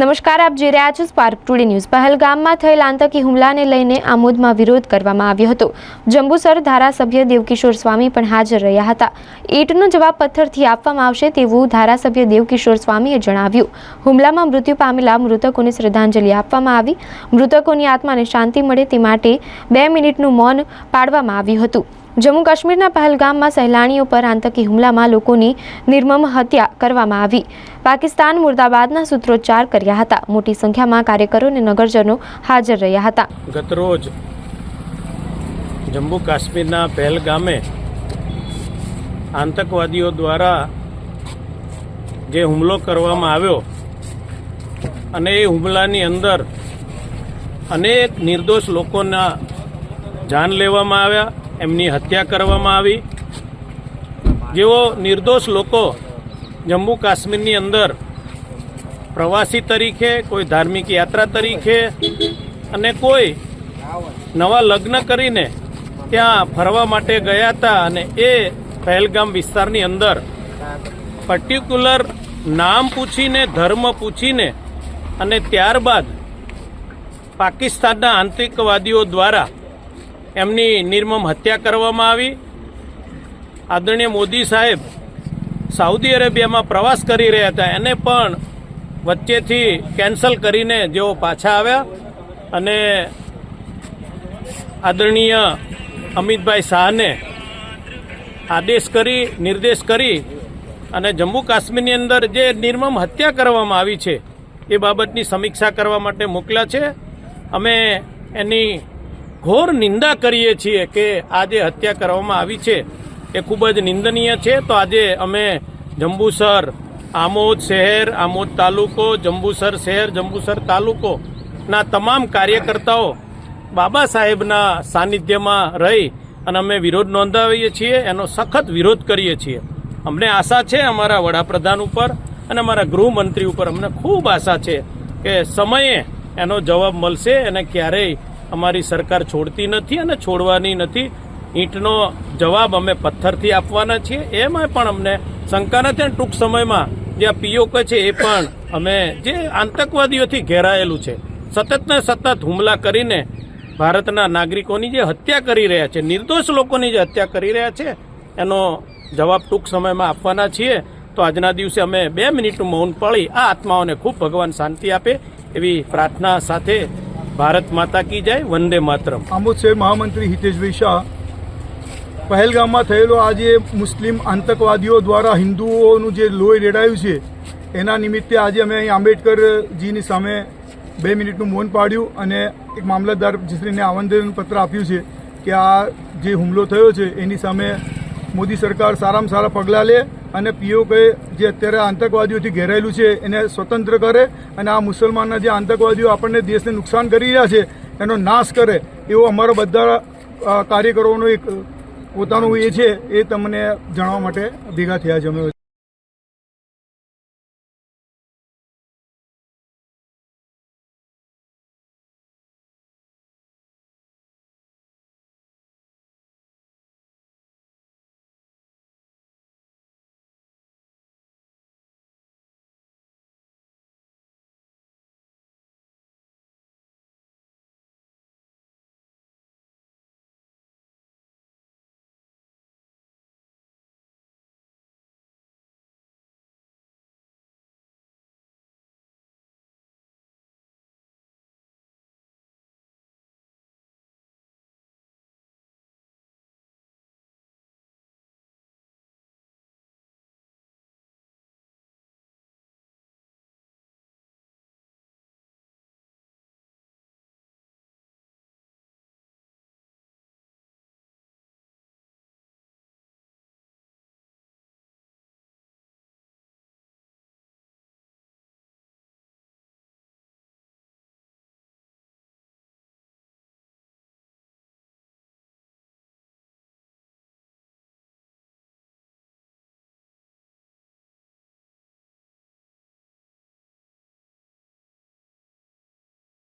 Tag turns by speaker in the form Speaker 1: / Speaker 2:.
Speaker 1: નમસ્કાર, આપ જોઈ રહ્યા છો સ્પાર્ક ટુડે ન્યૂઝ પહેલગામમાં થયેલ આતંકી હુમલાને લઈને આમોદમાં વિરોધ કરવામાં આવ્યો હતો. જંબુસર ધારાસભ્ય દેવકિશોર સ્વામી પણ હાજર રહ્યા હતા. ઈંટનો જવાબ પથ્થરથી આપવામાં આવશે તેવું ધારાસભ્ય દેવકિશોર સ્વામીએ જણાવ્યું. હુમલામાં મૃત્યુ પામેલા મૃતકોને શ્રદ્ધાંજલિ આપવામાં આવી. મૃતકોની આત્માને શાંતિ મળે તે માટે બે મિનિટનું મૌન પાડવામાં આવ્યું હતું. જમ્મુ કાશ્મીરના પહેલગામમાં સહેલાણીઓ પર આતંકી હુમલામાં લોકોની નિર્મમ હત્યા કરવામાં આવી. પાકિસ્તાન મુર્દાબાદના સૂત્રોચ્ચાર કર્યા હતા. મોટી સંખ્યામાં કાર્યકરો અને નગરજનો હાજર રહ્યા હતા.
Speaker 2: ગતરોજ જમ્મુ કાશ્મીરના પહેલગામે આતંકવાદીઓ દ્વારા જે હુમલો કરવામાં આવ્યો અને એ હુમલાની અંદર અનેક નિર્દોષ લોકોના જાન લેવામાં આવ્યા. એમની હત્યા કરવામાં આવી. જેઓ નિર્દોષ લોકો જમ્મુ કાશ્મીરની અંદર પ્રવાસી તરીકે, કોઈ ધાર્મિક યાત્રા તરીકે અને કોઈ નવા લગ્ન કરીને ત્યાં ફરવા માટે ગયા હતા અને એ પહેલગામ વિસ્તારની અંદર પર્ટિક્યુલર નામ પૂછીને, ધર્મ પૂછીને અને ત્યારબાદ પાકિસ્તાનના આંતરિકવાદીઓ દ્વારા એમની નિર્મમ હત્યા કરવામાં આવી. આદરણીય મોદી સાહેબ સાઉદી અરેબિયામાં પ્રવાસ કરી રહ્યા હતા. એને પણ વચ્ચેથી કેન્સલ કરીને જેઓ પાછા આવ્યા અને આદરણીય અમિતભાઈ શાહને આદેશ કરી, નિર્દેશ કરી અને જમ્મુ કાશ્મીરની અંદર જે નિર્મમ હત્યા કરવામાં આવી છે એ બાબતની સમીક્ષા કરવા માટે મોકલ્યા છે. અમે એની ઘોર નિંદા કરીએ છીએ કે આ જે હત્યા કરવામાં આવી છે, એ ખૂબ જ નિંદનીય છે. તો આજે અમે જંબુસર, આમોદ શહેર, આમોદ તાલુકો, જંબુસર શહેર, જંબુસર તાલુકોના તમામ કાર્યકર્તાઓ બાબા સાહેબના સાનિધ્યમાં રહી અને અમે વિરોધ નોંધાવીએ છીએ, એનો સખત વિરોધ કરીએ છીએ. અમને આશા છે અમારા વડાપ્રધાન ઉપર અને અમારા ગૃહમંત્રી ઉપર અમને ખૂબ આશા છે કે સમયે એનો જવાબ મળશે અને ક્યારેય અમારી સરકાર છોડતી નથી અને છોડવાની નથી. ઈંટનો જવાબ અમે પથ્થરથી આપવાના છીએ. એમાં પણ અમને શંકા નથી અને ટૂંક સમયમાં જે આ પીઓકે છે એ પણ અમે જે આતંકવાદીઓથી ઘેરાયેલું છે. સતત ને સતત હુમલા કરીને ભારતના નાગરિકોની જે હત્યા કરી રહ્યા છે, નિર્દોષ લોકોની જે હત્યા કરી રહ્યા છે, એનો જવાબ ટૂંક સમયમાં આપવાના છીએ. તો આજના દિવસે અમે બે મિનિટનું મૌન પાળી આ આત્માઓને ખૂબ ભગવાન શાંતિ આપે એવી પ્રાર્થના સાથે ભારત માતા કી જય, વંદે માતરમ.
Speaker 3: આમોદ શહેર મહામંત્રી હિતેશભાઈ શાહ, પહેલગામમાં થયેલો આ જે મુસ્લિમ આતંકવાદીઓ દ્વારા હિન્દુઓનું જે લોહી રેડાયું છે, એના નિમિત્તે આજે અમે અહીં આંબેડકરજીની સામે બે મિનિટનું મૌન પાડ્યું અને એક મામલતદાર શ્રીને આમંત્રણ પત્ર આપ્યું છે કે આ જે હુમલો થયો છે, એની સામે મોદી સરકાર સારામાં સારા પગલાં લે અને પીઓકે જે અત્યારે આતંકવાદીઓથી ઘેરાયેલું છે, એને સ્વતંત્ર કરે અને આ મુસલમાનના જે આતંકવાદીઓ આપણને દેશને નુકસાન કરી રહ્યા છે, એનો નાશ કરે, એવો અમારા બધા કાર્યકરોનો એક પોતાનું એ છે, એ તમને જણાવવા માટે ભેગા થયા છે અમે.